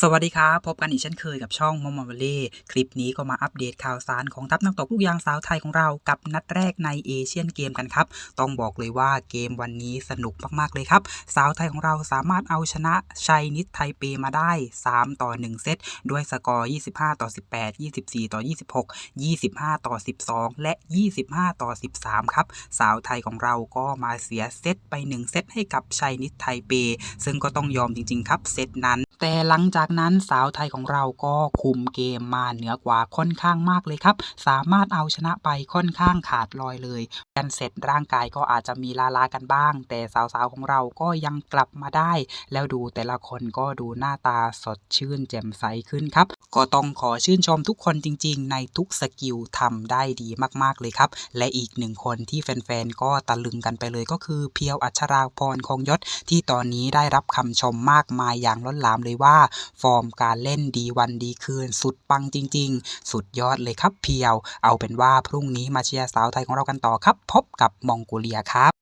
สวัสดีครับ พบกันอีกเช่นเคยกับช่องมอมอลเล่คลิปนี้ก็มาอัปเดตข่าวสารของทัพนักตบลูกยางสาวไทยของเรากับนัดแรกในเอเชียนเกมกันครับ ต้องบอกเลยว่าเกมวันนี้สนุกมากๆเลยครับ สาวไทยของเราสามารถเอาชนะชัยนิดไทเปมาได้ 3 ต่อ 1 เซต ด้วยสกอร์ 25 ต่อ 18 24 ต่อ 26 25 ต่อ 12 และ 25 ต่อ 13 ครับ สาวไทยของเราก็มาเสียเซตไป 1 เซตให้กับชัยนิดไทเป ซึ่งก็ต้องยอมจริงๆ ครับเซตนั้น แต่หลังจากจากนั้นสาวไทยของเราก็คุมเกมมาเหนือกว่าค่อนข้างมากเลยครับ สามารถเอาชนะไปค่อนข้างขาดลอยเลย กันเสร็จร่างกายก็อาจจะมีลาลากันบ้าง แต่สาวๆของเราก็ยังกลับมาได้ แล้วดูแต่ละคนก็ดูหน้าตาสดชื่นแจ่มใสขึ้นครับ ก็ต้องขอชื่นชมทุกคนจริง ๆ ในทุกสกิลทำได้ดีมากๆเลยครับ และอีกหนึ่งคนที่แฟนๆก็ตะลึงกันไปเลยก็คือเพียวอัชราพรคงยศที่ตอนนี้ได้รับคำชมมากมายอย่างล้นหลามเลยว่าฟอร์มการเล่นดีวันดีคืน สุดปังจริง ๆ สุดยอดเลยครับเพียว เอาเป็นว่าพรุ่งนี้มาเชียร์สาวไทยของเรากันต่อครับ พบกับมองโกเลียครับ